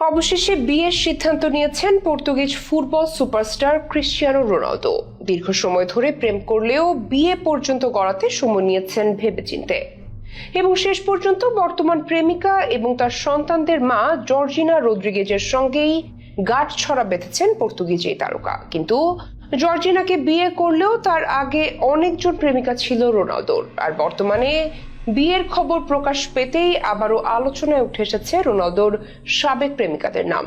অবশেষে বিয়ের সিদ্ধান্ত নিয়েছেন Portuguese football superstar Cristiano Ronaldo. দীর্ঘ সময় ধরে প্রেম করলেও বিয়ে পর্যন্ত গড়াতে সময় নিয়েছেন ভেবেচিন্তে। এবং শেষ পর্যন্ত বর্তমান প্রেমিকা এবং তার সন্তানদের মা জর্জিনা রদ্রিগেজের সঙ্গেই গাঁট ছড়া বেঁধেছেন পর্তুগিজ এই তারকা। কিন্তু জর্জিনাকে বিয়ে করলেও তার আগে অনেকজন প্রেমিকা ছিল রোনালদোর। আর বর্তমানে বিয়ের খবর প্রকাশ পেতেই আবারও আলোচনায় উঠে এসেছে রোনালদোর সাবেক প্রেমিকাদের নাম।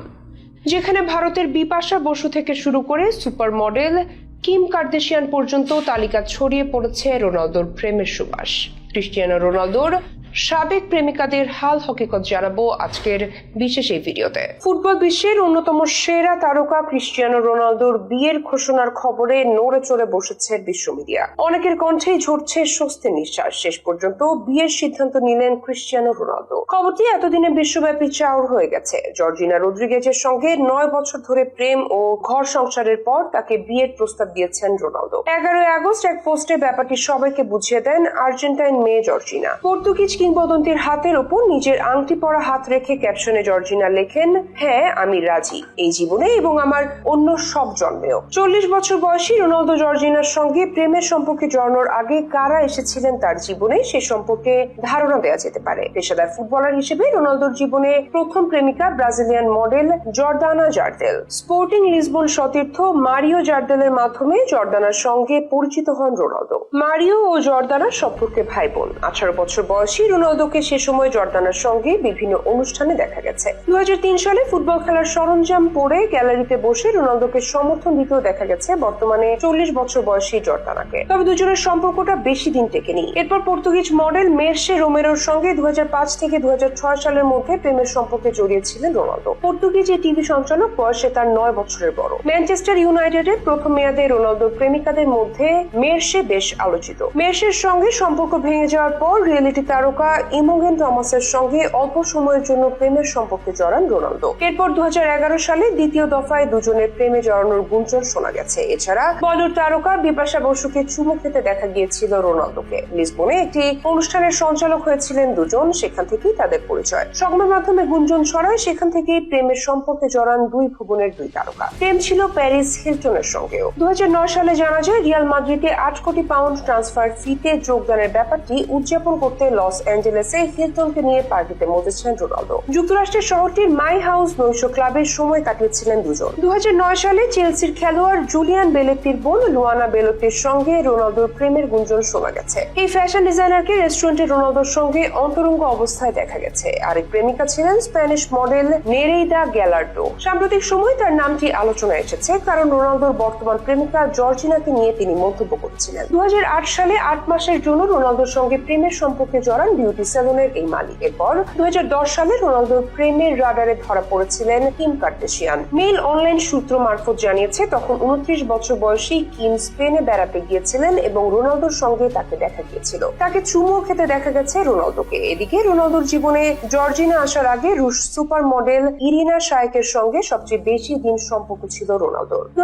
যেখানে ভারতের বিপাশা বসু থেকে শুরু করে সুপার মডেল কিম কার্দেশিয়ান পর্যন্ত তালিকা ছড়িয়ে পড়েছে রোনালদোর প্রেমের সুবাস। ক্রিস্টিয়ানো রোনালদোর সাবেক প্রেমিকাদের হাল হকিকত জানাব আজকের বিশেষ এই ভিডিওতে। ফুটবল বিশ্বের অন্যতম সেরা তারকা ক্রিস্টিয়ানো রোনালদোর বিয়ের ঘোষণার খবরে নড়ে চড়ে বসেছে বিশ্ব মিডিয়া। অনেকের কণ্ঠেই ঝরছে স্বস্তির নিঃশ্বাস। শেষ পর্যন্ত বিয়ের সিদ্ধান্ত নিলেন ক্রিস্টিয়ানো রোনালদো। খবরটি এতদিনে বিশ্বব্যাপী চাউর হয়ে গেছে। জর্জিনা রদ্রিগেজের সঙ্গে নয় বছর ধরে প্রেম ও ঘর সংসারের পর তাকে বিয়ের প্রস্তাব দিয়েছেন রোনালদো। এগারোই আগস্ট এক পোস্টে ব্যাপারটি সবাইকে বুঝিয়ে দেন আর্জেন্টাইন মেয়ে জর্জিনা। পর্তুগিজ কিংবদন্তির হাতের উপর নিজের আংটি পরা হাত রেখে ক্যাপশনে জর্জিনা লেখেন হ্যাঁ আমি রাজি, এই জীবনে এবং আমার অন্য সব জন্মেও। চল্লিশ বছর বয়সী রোনালদো জর্জিনার সঙ্গে প্রেমের সম্পর্কে জড়ানোর আগে কারা এসেছিলেন তার জীবনে সে সম্পর্কে ধারণা দেওয়া যেতে পারে। পেশাদার ফুটবলার হিসেবে রোনালদোর জীবনে প্রথম প্রেমিকা Brazilian model Jordana Jardel. Sporting Lisbon সতীর্থ মারিও জার্দেলের মাধ্যমে জর্দানার সঙ্গে পরিচিত হন রোনালদো। মারিও ও জর্দানা সম্পর্কে ভাই বোন আঠারো বছর বয়সী রোনালদোকে সে সময় জর্দানার সঙ্গে বিভিন্ন অনুষ্ঠানে দেখা গেছে। দুহাজার তিন সালে ফুটবল খেলার সরঞ্জাম পরে গ্যালারিতে বসে রোনালদোকে সমর্থন দিতেও দেখা গেছে বর্তমানে চল্লিশ বছর বয়সী জর্দানাকে। তবে দুজনের সম্পর্কটা বেশি দিন টেকেনি। এরপর পর্তুগিজ মডেল মেরসে রোমেরোর সঙ্গে দুহাজার পাঁচ থেকে দুহাজার ছয় সালের মধ্যে প্রেমের সম্পর্কে জড়িয়েছিলেন রোনালদো। পর্তুগিজ এই টিভি সঞ্চালক বয়সে তার নয় বছরের বড়। ম্যানচেস্টার ইউনাইটেডের প্রথম মেয়াদে রোনালদোর প্রেমিকাদের মধ্যে মেরসে বেশ আলোচিত। মেরসের সঙ্গে সম্পর্ক ভেঙে যাওয়ার পর রিয়েলিটি তারকা ইমোগেন টমাসের সঙ্গে অল্প সময়ের জন্য প্রেমের সম্পর্কে জড়ান রোনালদো। এরপর দু হাজার এগারো সালে দ্বিতীয় দফায় দুজনের প্রেমে জড়ানোর গুঞ্জন শোনা গেছে। এছাড়া বলিউড তারকা বিপাশা বসুকে চুমু খেতে দেখা গিয়েছিল রোনালদোকে। লিসবনে একটি অনুষ্ঠানের সঞ্চালক হয়েছিলেন দুজন, সেখান থেকেই তাদের পরিচয়। সংবাদ মাধ্যমে গুঞ্জন ছড়ায়, সেখান থেকেই প্রেমের সম্পর্কে জড়ান দুই ভুবনের দুই তারকা। প্রেম ছিল প্যারিস হিলটনের সঙ্গেও। দু হাজার নয় সালে জানা যায়, রিয়াল মাদ্রিদে আট কোটি পাউন্ড ট্রান্সফার ফিতে যোগদানের ব্যাপারটি উদযাপন করতে লস অ্যাঞ্জেলেসে হিলটনকে নিয়ে পার্টিতে মজেছেন রোনালদো। যুক্তরাষ্ট্রের শহরটির মাই হাউস নৈশ ক্লাবে সময় কাটিয়েছিলেন দুজন। দু হাজার নয় সালে চেলসির খেলোয়াড় জুলিয়ান বেলেত্তির বোন লুয়ানা বেলত্তির সঙ্গে রোনালদোর প্রেমের গুঞ্জন শোনা গেছে। এই ফ্যাশন ডিজাইনারকে রেস্টুরেন্টে রোনালদোর সঙ্গে অন্তরঙ্গ অবস্থায় দেখা গেছে। আরেক প্রেমিকা ছিলেন স্প্যানিশ মডেল নেরেইদা গ্যালার্ডো। সাম্প্রতিক সময় তার নামটি আলোচনায় এসেছে, কারণ রোনালদোর বর্তমান প্রেমিকা জর্জিনাকে নিয়ে তিনি মন্তব্য করছিলেন। দু হাজার আট সালে আট মাসের জন্য রোনালদোর সঙ্গে প্রেমের সম্পর্কে জড়ান বিউটি সেলুনের এই মালিক এরপর দু হাজার দশ সালে রোনালদোর প্রেমের রাডারে ধরা পড়েছিলেন কিম কার্টেশিয়ান মেল অনলাইন সূত্র মারফত জানিয়েছে, তখন উনত্রিশ বছর বয়সী কিম স্পেনে বেড়াতে গিয়েছিলেন এবং রোনালদোর সঙ্গে তাকে দেখা গিয়েছিল। তাকে চুমো খেতে দেখা গেছে রোনালদোকে। এদিকে রোনালদোর জীবনে জর্জিনা আসার আগে রুশ সুপার মডেল ইরিনা শায়েকের সঙ্গে সবচেয়ে বেশি দিন সম্পর্ক ছিল রোনালদোর। দু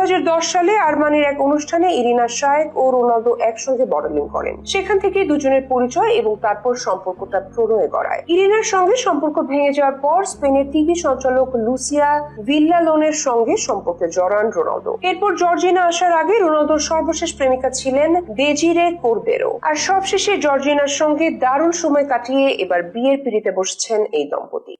সালে আরমানির এক অনুষ্ঠানে ইরিনা শায়েক ও রোনালদো একসঙ্গে মডেলিং করেন। সেখান থেকে দুজনের পরিচয় এবং তারপর সম্পর্কটা প্রণয়ে গড়ায়। ইরিনার সঙ্গে সম্পর্ক ভেঙে যাওয়ার পর স্পেনের টিভি সঞ্চালক লুসিয়া ভিল্লালোনের সঙ্গে সম্পর্কে জড়ান রোনালদো। এরপর জর্জিনা আসার আগে রোনালদোর সর্বশেষ প্রেমিকা ছিলেন দেজিরে কোরবেরো। আর সবশেষে জর্জিনার সঙ্গে দারুণ সময় কাটিয়ে এবার বিয়ের পিড়িতে বসছেন এই দম্পতি।